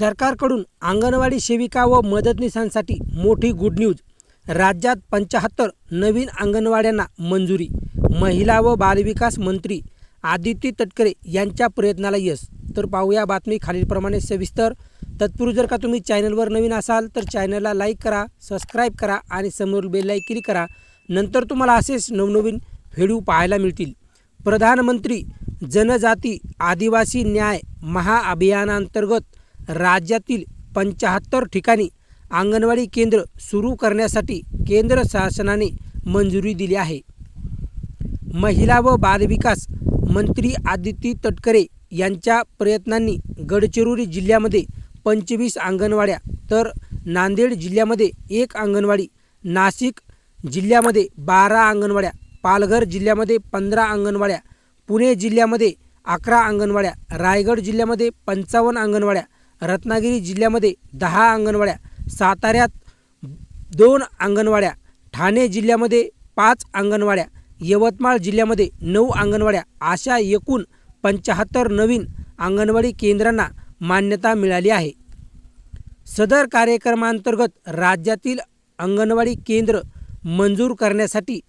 सरकारकडून अंगणवाडी सेविका व मदतनीसांसाठी मोठी गुड न्यूज राज्यात पंच्याहत्तर नवीन अंगणवाड्यांना मंजुरी. महिला व बालविकास मंत्री आदित्य तटकरे यांच्या प्रयत्नाला यश. तर पाहूया बातमी खालीलप्रमाणे सविस्तर. तत्पूर्वी जर का तुम्ही चॅनलवर नवीन असाल तर चॅनलला लाईक करा सबस्क्राईब करा आणि समोर बेल क्लिक करा. नंतर तुम्हाला असेच नवनवीन व्हिडिओ पाहायला मिळतील. प्रधानमंत्री जनजाती आदिवासी न्याय महाअभियानांतर्गत राज्यातील पंचाहत्तर ठिकाणी अंगणवाडी केंद्र सुरू करण्यासाठी केंद्र शासनाने मंजुरी दिली आहे. महिला व बालविकास मंत्री आदिती तटकरे यांच्या प्रयत्नांनी गडचिरोली जिल्ह्यामध्ये पंचवीस अंगणवाड्या तर नांदेड जिल्ह्यामध्ये एक अंगणवाडी नाशिक जिल्ह्यामध्ये बारा अंगणवाड्या पालघर जिल्ह्यामध्ये पंधरा अंगणवाड्या पुणे जिल्ह्यामध्ये अकरा अंगणवाड्या रायगड जिल्ह्यामध्ये पंचावन्न अंगणवाड्या रत्नागिरी जिल्ह्यामध्ये दहा अंगणवाड्या साताऱ्यात दोन अंगणवाड्या ठाणे जिल्ह्यामध्ये पाच अंगणवाड्या यवतमाळ जिल्ह्यामध्ये नऊ अंगणवाड्या अशा एकूण पंच्याहत्तर नवीन अंगणवाडी केंद्रांना मान्यता मिळाली आहे. सदर कार्यक्रमांतर्गत राज्यातील अंगणवाडी केंद्र मंजूर करण्यासाठी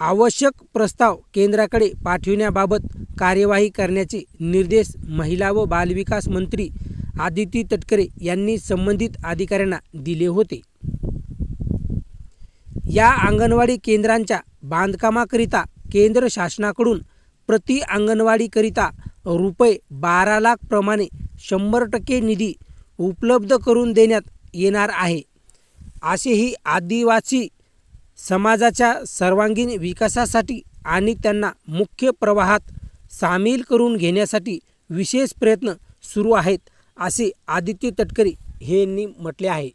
आवश्यक प्रस्ताव केंद्राकडे पाठविण्याबाबत कार्यवाही करण्याचे निर्देश महिला व बालविकास मंत्री आदिती तटकरे यांनी संबंधित अधिकाऱ्यांना दिले होते. या अंगणवाडी केंद्रांच्या बांधकामाकरिता केंद्र शासनाकडून प्रति अंगणवाडीकरिता रुपये बारा लाख प्रमाणे शंभर टक्के निधी उपलब्ध करून देण्यात येणार आहे. असेही आदिवासी समाजाच्या सर्वांगीण विकासासाठी आणि त्यांना मुख्य प्रवाहात सामील करून घेण्यासाठी विशेष प्रयत्न सुरू आहेत असे आदित्य तटकरे यांनी म्हटले आहे.